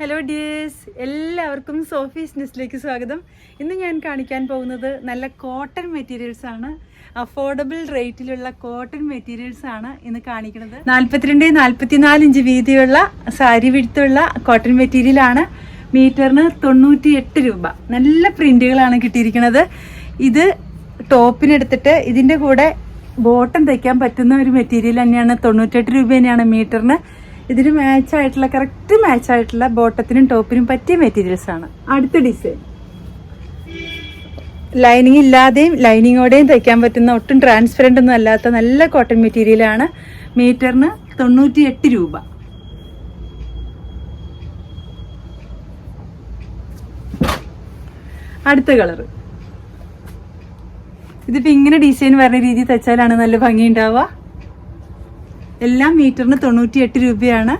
Hello dears എല്ലാവർക്കും Sophie's ന്യൂസിലേക്ക് സ്വാഗതം. ഇന്ന് ഞാൻ കാണിക്കാൻ പോകുന്നത് നല്ല കോട്ടൺ മെറ്റീരിയൽസ് ആണ്. അഫോർഡബിൾ റേറ്റിലുള്ള കോട്ടൺ മെറ്റീരിയൽസ് ആണ് ഇന്ന് കാണിക്കുന്നത്. നാൽപ്പത്തിരണ്ട് നാൽപ്പത്തിനാല് ഇഞ്ച് വീതിയുള്ള സാരി വിടുത്തുള്ള കോട്ടൺ മെറ്റീരിയൽ ആണ്. മീറ്ററിന് തൊണ്ണൂറ്റി എട്ട് രൂപ. നല്ല പ്രിന്റുകളാണ് കിട്ടിയിരിക്കുന്നത്. ഇത് ടോപ്പിനെടുത്തിട്ട് ഇതിന്റെ കൂടെ ബോട്ടം തയ്ക്കാൻ പറ്റുന്ന ഒരു മെറ്റീരിയൽ തന്നെയാണ്. തൊണ്ണൂറ്റെട്ട് രൂപ തന്നെയാണ് മീറ്ററിന് ഇതിന് മാച്ച് ആയിട്ടുള്ള കറക്റ്റ് മാച്ച് ആയിട്ടുള്ള ബോട്ടത്തിനും ടോപ്പിനും പറ്റിയ മെറ്റീരിയൽസ് ആണ്. അടുത്ത ഡിസൈൻ ലൈനിങ് ഇല്ലാതെയും ലൈനിങ്ങോടെയും തയ്ക്കാൻ പറ്റുന്ന ഒട്ടും ട്രാൻസ്പെറന്റ് ഒന്നും അല്ലാത്ത നല്ല കോട്ടൺ മെറ്റീരിയലാണ് മീറ്ററിന് തൊണ്ണൂറ്റി എട്ട് രൂപ. അടുത്ത കളർ ഇതിപ്പോ ഇങ്ങനെ ഡിസൈൻ വരുന്ന രീതി തയ്ച്ചാലാണ് നല്ല ഭംഗി ഉണ്ടാവുക എല്ലാം മീറ്ററിന് തൊണ്ണൂറ്റി എട്ട് രൂപയാണ്.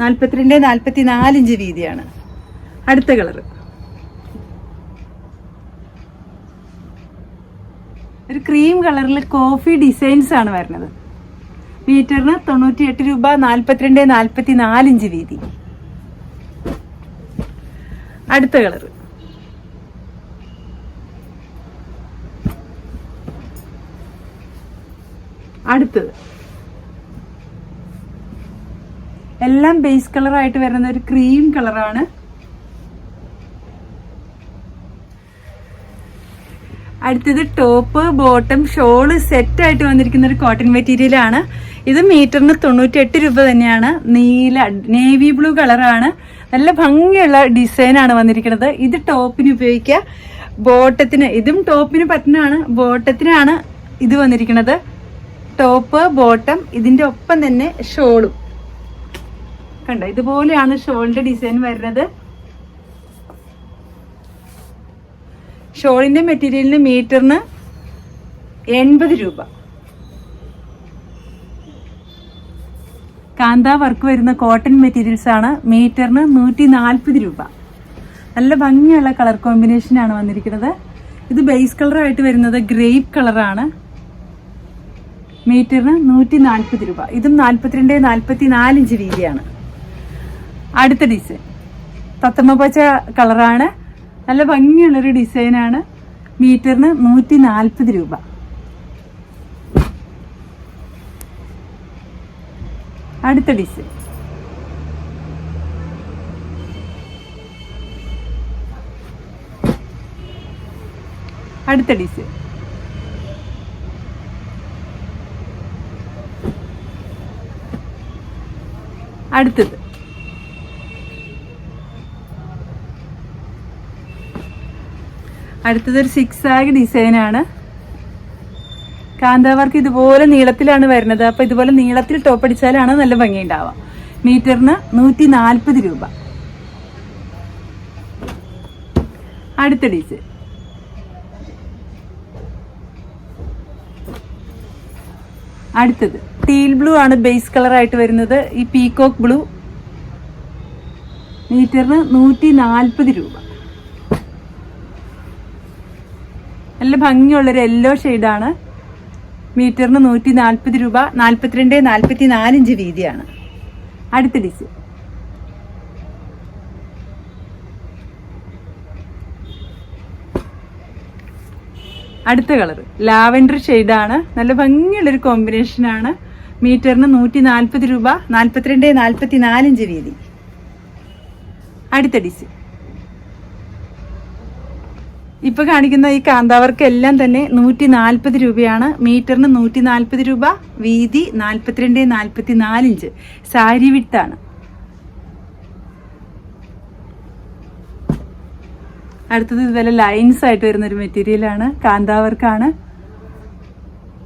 നാൽപ്പത്തിരണ്ട് നാൽപ്പത്തി നാല് ഇഞ്ച് വീതിയാണ്. അടുത്ത കളർ. ഒരു ക്രീം കളറിൽ കോഫി ഡിസൈൻസ് ആണ് വരുന്നത്. മീറ്ററിന് തൊണ്ണൂറ്റി എട്ട് രൂപ നാൽപ്പത്തിരണ്ട് നാൽപ്പത്തി നാല് ഇഞ്ച് വീതി. അടുത്ത കളർ. അടുത്തത്. എല്ലാം ബേസ് കളർ ആയിട്ട് വരുന്ന ഒരു ക്രീം കളറാണ് അടുത്തത് ടോപ്പ് ബോട്ടം ഷോൾ സെറ്റ് ആയിട്ട് വന്നിരിക്കുന്ന ഒരു കോട്ടൺ മെറ്റീരിയൽ ആണ്. ഇത് മീറ്ററിന് തൊണ്ണൂറ്റി എട്ട് രൂപ തന്നെയാണ്. നീല നേവി ബ്ലൂ കളറാണ് നല്ല ഭംഗിയുള്ള ഡിസൈനാണ് വന്നിരിക്കുന്നത്. ഇത് ടോപ്പിന് ഉപയോഗിക്കുക. ബോട്ടത്തിന് ഇതും ടോപ്പിന് പറ്റുന്നതാണ് ബോട്ടത്തിനാണ് ഇത് വന്നിരിക്കുന്നത്. ടോപ്പ് ബോട്ടം ഇതിന്റെ ഒപ്പം തന്നെ ഷോളും കണ്ടോ? ഇതുപോലെയാണ് ഷോളിന്റെ ഡിസൈൻ വരുന്നത്. ഷോളിന്റെ മെറ്റീരിയലിന് മീറ്ററിന് എൺപത് രൂപ. കാന്ത വർക്ക് വരുന്ന കോട്ടൺ മെറ്റീരിയൽസ് ആണ് മീറ്ററിന് നൂറ്റി നാൽപ്പത് രൂപ. നല്ല ഭംഗിയുള്ള കളർ കോമ്പിനേഷൻ ആണ് വന്നിരിക്കുന്നത്. ഇത് ബേസ് കളറായിട്ട് വരുന്നത് ഗ്രേപ്പ് കളറാണ് മീറ്ററിന് നൂറ്റി നാൽപ്പത് രൂപ. ഇതും നാൽപ്പത്തിരണ്ട് നാൽപ്പത്തി നാലിഞ്ച് വീതിയാണ്. അടുത്ത ഡിസൈൻ തത്തമ്മ പച്ച കളറാണ്. നല്ല ഭംഗിയുള്ളൊരു ഡിസൈനാണ് മീറ്ററിന് നൂറ്റി നാൽപ്പത് രൂപ. അടുത്ത ഡിസൈൻ അടുത്ത ഡിസൈൻ അടുത്തത്. അടുത്തത് ഒരു സിക്സ് ആഗ് ഡിസൈനാണ്. കാന്താവർക്ക് ഇതുപോലെ നീളത്തിലാണ് വരുന്നത്. അപ്പോൾ ഇതുപോലെ നീളത്തിൽ ടോപ്പ് അടിച്ചാലാണ് നല്ല ഭംഗി ഉണ്ടാവുക മീറ്ററിന് നൂറ്റി നാൽപ്പത് രൂപ. അടുത്ത ഡിസൈൻ. അടുത്തത്. ടീൽ ബ്ലൂ ആണ് ബേസ് കളറായിട്ട് വരുന്നത്. ഈ പീകോക്ക് ബ്ലൂ മീറ്ററിന് നൂറ്റി നാൽപ്പത് രൂപ. നല്ല ഭംഗിയുള്ളൊരു യെല്ലോ ഷെയ്ഡാണ് മീറ്ററിന് നൂറ്റി നാൽപ്പത് രൂപ നാൽപ്പത്തിരണ്ട് നാൽപ്പത്തി നാല് ഇഞ്ച് വീതിയാണ്. അടുത്ത ഡിസ് അടുത്ത കളർ ലാവൻഡർ ഷെയ്ഡാണ് നല്ല ഭംഗിയുള്ളൊരു കോമ്പിനേഷനാണ് മീറ്ററിന് നൂറ്റി നാൽപ്പത് രൂപ നാൽപ്പത്തിരണ്ട് നാൽപ്പത്തി നാല് ഇഞ്ച് വീതി. അടുത്ത ഡിസൈൻ ഇപ്പൊ കാണിക്കുന്ന ഈ കാന്താവർക്ക് എല്ലാം തന്നെ നൂറ്റി നാൽപ്പത് രൂപയാണ്. മീറ്ററിന് നൂറ്റി നാൽപ്പത് രൂപ വീതി നാൽപ്പത്തിരണ്ട് നാൽപ്പത്തി നാലിഞ്ച് സാരി വിട്ടാണ്. അടുത്തത് ഇതുപോലെ ലൈൻസ് ആയിട്ട് വരുന്ന ഒരു മെറ്റീരിയലാണ് കാന്താവർക്കാണ്.